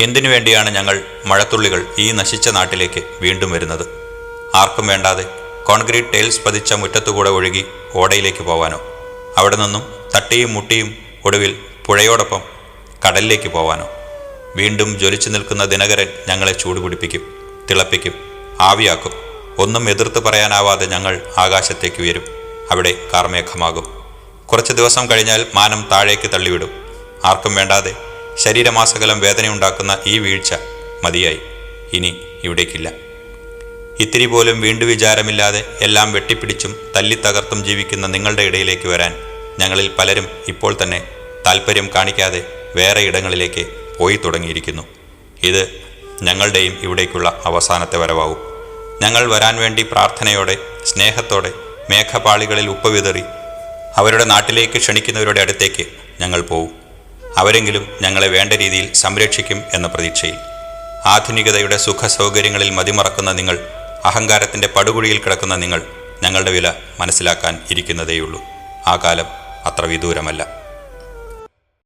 എന്തിനു വേണ്ടിയാണ് ഞങ്ങൾ മഴത്തുള്ളികൾ ഈ നശിച്ച നാട്ടിലേക്ക് വീണ്ടും വരുന്നത്? ആർക്കും വേണ്ടാതെ കോൺക്രീറ്റ് ടൈൽസ് പതിച്ച മുറ്റത്തുകൂടെ ഒഴുകി ഓടയിലേക്ക് പോവാനോ? അവിടെ നിന്നും തട്ടിയും മുട്ടിയും ഒടുവിൽ പുഴയോടൊപ്പം കടലിലേക്ക് പോവാനോ? വീണ്ടും ജ്വലിച്ചു നിൽക്കുന്ന ദിനകരൻ ഞങ്ങളെ ചൂടുപിടിപ്പിക്കും തിളപ്പിക്കും ആവിയാക്കും. ഒന്നും എതിർത്ത് പറയാനാവാതെ ഞങ്ങൾ ആകാശത്തേക്ക് ഉയരും. അവിടെ കാർമേഘമാകും. കുറച്ച് ദിവസം കഴിഞ്ഞാൽ മാനം താഴേക്ക് തള്ളിവിടും. ആർക്കും വേണ്ടാതെ ശരീരമാസകലം വേദനയുണ്ടാക്കുന്ന ഈ വീഴ്ച മതിയായി. ഇനി ഇവിടേക്കില്ല. ഇത്തിരി പോലും വീണ്ടു വിചാരമില്ലാതെ എല്ലാം വെട്ടിപ്പിടിച്ചും തല്ലിത്തകർത്തും ജീവിക്കുന്ന നിങ്ങളുടെ ഇടയിലേക്ക് വരാൻ ഞങ്ങളിൽ പലരും ഇപ്പോൾ തന്നെ താല്പര്യം കാണിക്കാതെ വേറെ ഇടങ്ങളിലേക്ക് പോയി തുടങ്ങിയിരിക്കുന്നു. ഇത് ഞങ്ങളുടെയും ഇവിടേക്കുള്ള അവസാനത്തെ വരവാകും. ഞങ്ങൾ വരാൻ വേണ്ടി പ്രാർത്ഥനയോടെ സ്നേഹത്തോടെ മേഘപാളികളിൽ ഉപ്പ് വിതറി അവരുടെ നാട്ടിലേക്ക് ക്ഷണിക്കുന്നവരുടെ അടുത്തേക്ക് ഞങ്ങൾ പോവും. അവരെങ്കിലും ഞങ്ങളെ വേണ്ട രീതിയിൽ സംരക്ഷിക്കും എന്ന പ്രതീക്ഷയിൽ. ആധുനികതയുടെ സുഖ സൗകര്യങ്ങളിൽ മതിമറക്കുന്ന നിങ്ങൾ അഹങ്കാരത്തിന്റെ പടുകുഴിയിൽ കിടക്കുന്ന നിങ്ങൾ ഞങ്ങളുടെ വില മനസ്സിലാക്കാൻ ഇരിക്കുന്നതേയുള്ളൂ. ആ കാലം അത്ര വിദൂരമല്ല.